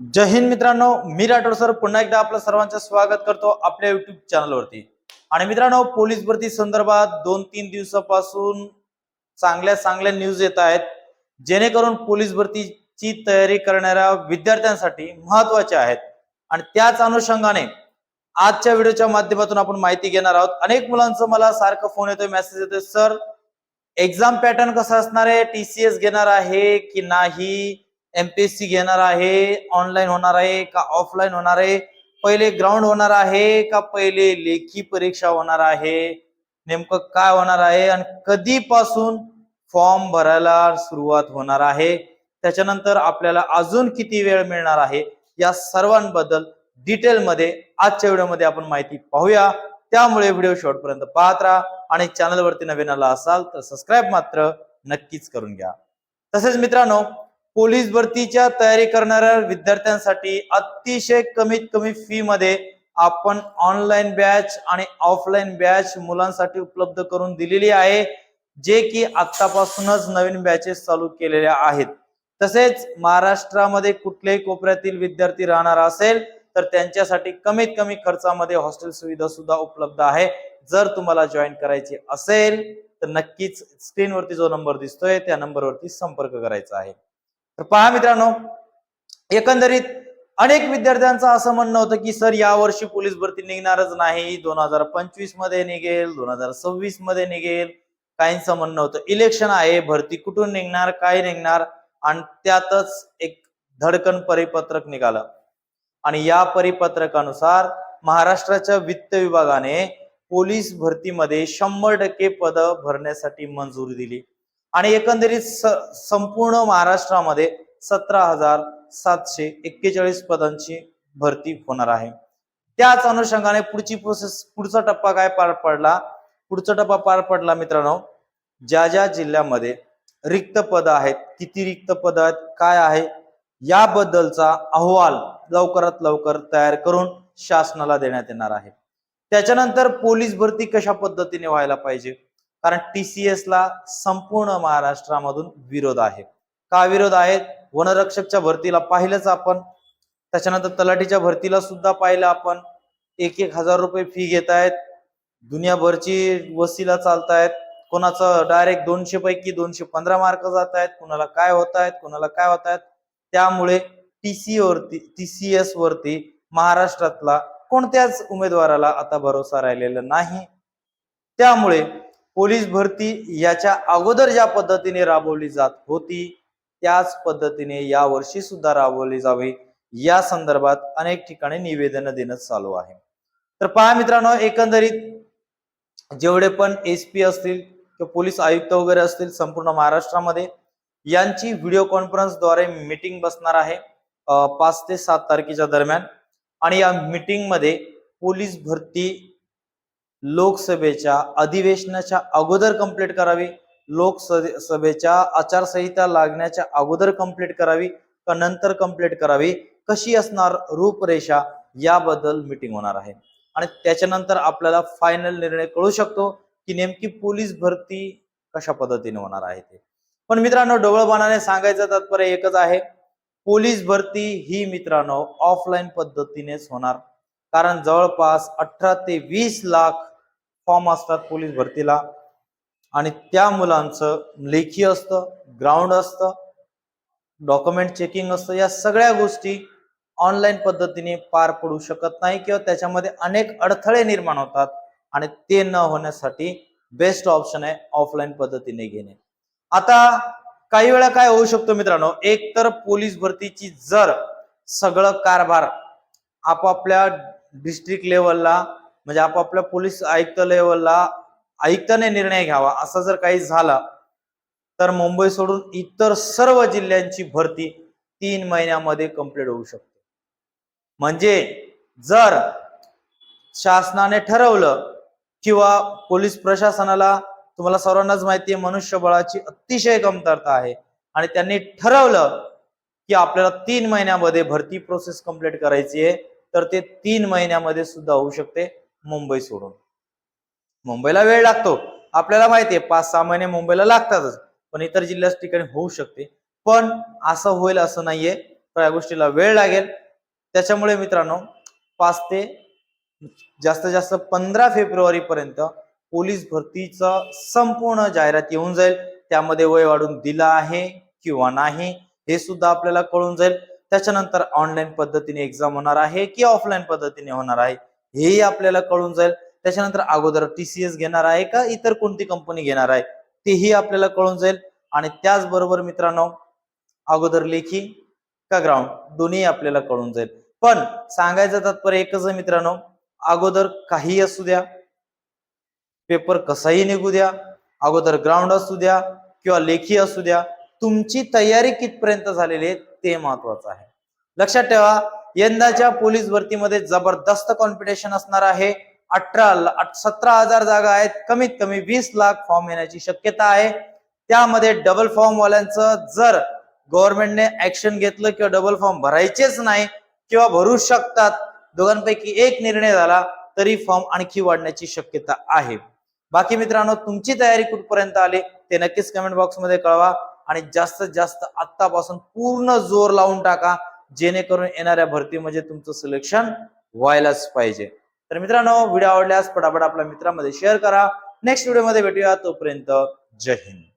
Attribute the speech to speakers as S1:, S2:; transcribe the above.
S1: जय हिंद मित्रांनो मी राठोड सर. पुन्हा एकदा आपलं सर्वांचं स्वागत करतो आपल्या युट्यूब चॅनलवरती आणि मित्रांनो पोलीस भरती संदर्भात दोन तीन दिवसापासून चांगल्या चांगल्या न्यूज येत आहेत. जेणेकरून पोलीस भरतीची तयारी करणाऱ्या विद्यार्थ्यांसाठी महत्त्वाच्या आहेत. आणि त्याच अनुषंगाने आजच्या व्हिडिओच्या माध्यमातून आपण माहिती घेणार आहोत. अनेक मुलांचं मला सारखं फोन येतोय मेसेज येतोय. सर एक्झाम पॅटर्न कसं असणार आहे? टीसीएस घेणार आहे की नाही? एमपीएससी घेणार आहे ऑनलाईन होणार आहे का ऑफलाईन होणार आहे? पहिले ग्राउंड होणार आहे का पहिले लेखी परीक्षा होणार आहे? नेमकं काय होणार आहे आणि कधीपासून फॉर्म भरायला सुरुवात होणार आहे? त्याच्यानंतर आपल्याला अजून किती वेळ मिळणार आहे? या सर्वांबद्दल डिटेलमध्ये आजच्या व्हिडिओमध्ये आपण माहिती पाहूया. त्यामुळे व्हिडिओ शेवटपर्यंत पाहत राहा आणि चॅनलवरती नवीन आला असाल तर सबस्क्राईब मात्र नक्कीच करून घ्या. तसेच मित्रांनो पोलीस भरतीच्या तयारी करणाऱ्या विद्यार्थ्यांसाठी अतिशय कमीत कमी फी मध्ये आपण ऑनलाईन बॅच आणि ऑफलाईन बॅच मुलांसाठी उपलब्ध करून दिलेली आहे जे की आतापासूनच नवीन बॅचेस चालू केलेल्या आहेत. तसेच महाराष्ट्रामध्ये कुठल्याही कोपऱ्यातील विद्यार्थी राहणार असेल तर त्यांच्यासाठी कमीत कमी खर्चामध्ये हॉस्टेल सुविधा सुद्धा उपलब्ध आहे. जर तुम्हाला जॉईन करायची असेल तर नक्कीच स्क्रीनवरती जो नंबर दिसतोय त्या नंबरवरती संपर्क करायचा आहे. तर पहा मित्रांनो एकंदरीत अनेक विद्यार्थ्यांचं असं म्हणणं होतं की सर यावर्षी पोलीस भरती निघणारच नाही. दोन हजार पंचवीसमध्ये निघेल दोन हजार सव्वीसमध्ये निघेल. काहींचं म्हणणं होतं इलेक्शन आहे भरती कुठून निघणार काय निघणार? आणि त्यातच एक धडकन परिपत्रक निघालं. आणि या परिपत्रकानुसार महाराष्ट्राच्या वित्त विभागाने पोलीस भरतीमध्ये शंभर टक्के पद भरण्यासाठी मंजुरी दिली. आणि एकंदरीत संपूर्ण महाराष्ट्रामध्ये सतरा हजार सातशे एक्केचाळीस पदांची भरती होणार आहे. त्याच अनुषंगाने पुढची प्रोसेस पुढचा टप्पा काय पार पडला? पुढचा टप्पा पार पडला मित्रांनो ज्या ज्या जिल्ह्यामध्ये रिक्त पद आहेत किती रिक्त पद आहेत काय आहे याबद्दलचा अहवाल लवकरात लवकर तयार करून शासनाला देण्यात येणार आहे. त्याच्यानंतर पोलीस भरती कशा पद्धतीने व्हायला पाहिजे? कारण टीसीएस ला संपूर्ण महाराष्ट्रामधून विरोध आहे. का विरोध आहे? वनरक्षकच्या भरतीला पाहिलंच आपण. त्याच्यानंतर तलाठीच्या भरतीला सुद्धा पाहिलं आपण. एक एक हजार रुपये फी घेत आहेत. दुनियाभरची वसीला चालतायत. कोणाचं डायरेक्ट दोनशे पैकी दोनशे पंधरा मार्क जात आहेत. कोणाला काय होत आहेत? कोणाला काय होत आहेत? त्यामुळे टीसी वरती टीसीएस वरती महाराष्ट्रातला कोणत्याच उमेदवाराला आता भरोसा राहिलेला नाही. त्यामुळे पोलीस भरती याच्या अगोदर ज्या पद्धतीने राबवली जात होती त्याच पद्धतीने या वर्षी सुद्धा राबवली जावी. या संदर्भात अनेक ठिकाणी निवेदन देणं चालू आहे. तर पहा मित्रांनो एकंदरीत जेवढे पण एस पी असतील किंवा पोलीस आयुक्त वगैरे असतील संपूर्ण महाराष्ट्रामध्ये यांची व्हिडिओ कॉन्फरन्सद्वारे मीटिंग बसणार आहे पाच ते सात तारखेच्या दरम्यान. आणि या मीटिंगमध्ये पोलीस भरती लोकसभेच्या अधिवेशनाच्या अगोदर कंप्लीट करावी. लोकसभेच्या आचारसंहिता लागण्याच्या अगोदर कंप्लीट करावी का नंतर कंप्लीट करावी? कशी असणार रूपरेषा? याबद्दल मीटिंग होणार आहे. आणि त्याच्यानंतर आपल्याला फायनल निर्णय कळू शकतो की नेमकी पोलीस भरती कशा पद्धतीने होणार आहे ते. पण मित्रांनो डोळबाणाने सांगायचं तात्पर्य एकच आहे. पोलीस भरती ही मित्रांनो ऑफलाईन पद्धतीनेच होणार. कारण जवळपास अठरा ते वीस लाख फॉर्म असतात पोलीस भरतीला. आणि त्या मुलांचं लेखी असतं ग्राउंड असतं डॉक्युमेंट चेकिंग असतं या सगळ्या गोष्टी ऑनलाईन पद्धतीने पार पडू शकत नाही किंवा त्याच्यामध्ये अनेक अडथळे निर्माण होतात आणि ते न होण्यासाठी बेस्ट ऑप्शन आहे ऑफलाईन पद्धतीने घेणे. आता काही वेळा काय होऊ शकतो मित्रांनो एक तर पोलीस भरतीची जर सगळं कारभार आपापल्या डिस्ट्रिक्ट लेवलला म्हणजे आपापल्या पोलीस आयुक्त लेवलला आयुक्ताने निर्णय घ्यावा असं जर काही झालं तर मुंबई सोडून इतर सर्व जिल्ह्यांची भरती तीन महिन्यामध्ये कंप्लीट होऊ शकते. म्हणजे जर शासनाने ठरवलं किंवा पोलीस प्रशासनाला तुम्हाला सर्वांनाच माहिती आहे मनुष्यबळाची अतिशय कमतरता आहे आणि त्यांनी ठरवलं की आपल्याला तीन महिन्यामध्ये भरती प्रोसेस कंप्लीट करायची आहे तर ते तीन महिन्यामध्ये सुद्धा होऊ शकते. मुंबई सोडून. मुंबईला वेळ लागतो. आपल्याला माहिती आहे पाच सहा महिने मुंबईला लागतातच. पण इतर जिल्ह्याच ठिकाणी होऊ शकते. पण असं होईल असं नाहीये. त्या गोष्टीला वेळ लागेल. त्याच्यामुळे मित्रांनो पाच ते जास्तीत जास्त पंधरा फेब्रुवारी पर्यंत पोलीस भरतीचा संपूर्ण जाहिरात येऊन जाईल. त्यामध्ये वय वाढून दिला आहे किंवा नाही हे सुद्धा आपल्याला कळून जाईल. त्याच्यानंतर ऑनलाईन पद्धतीने एक्झाम होणार आहे की ऑफलाईन पद्धतीने होणार आहे? हेही आपल्याला कळून जाईल. त्याच्यानंतर अगोदर टीसीएस घेणार आहे का इतर कोणती कंपनी घेणार आहे? तेही आपल्याला कळून जाईल. आणि त्याचबरोबर मित्रांनो अगोदर लेखी का ग्राउंड दोन्ही आपल्याला कळून जाईल. पण सांगायचं तात्पर्य एकच आहे मित्रांनो अगोदर काही असू द्या पेपर कसाही निघू द्या अगोदर ग्राउंड असू द्या किंवा लेखी असू द्या तुमची तयारी कितपर्यंत झालेली आहे ते महत्वाचं आहे. लक्षात ठेवा यंदाच्या पोलीस भरतीमध्ये जबरदस्त कॉम्पिटिशन असणार आहे. अठरा सतरा हजार जागा आहेत. कमीत कमी वीस लाख फॉर्म येण्याची शक्यता आहे. त्यामध्ये डबल फॉर्म वाल्यांचं जर गव्हर्नमेंटने ऍक्शन घेतलं किंवा डबल फॉर्म भरायचेच नाही किंवा भरू शकतात दोघांपैकी एक निर्णय झाला तरी फॉर्म आणखी वाढण्याची शक्यता आहे. बाकी मित्रांनो तुमची तयारी कुठपर्यंत आली ते नक्कीच कमेंट बॉक्समध्ये कळवा आणि जास्तीत जास्त आत्तापासून पूर्ण जोर लावून टाका. जेणेकरून येणाऱ्या भरतीमध्ये म्हणजे तुमचं सिलेक्शन व्हायलाच पाहिजे. तर मित्रांनो व्हिडिओ आवडल्यास पटापट आपल्या मित्रांमध्ये शेअर करा. नेक्स्ट व्हिडिओमध्ये भेटूया. तोपर्यंत जय हिंद.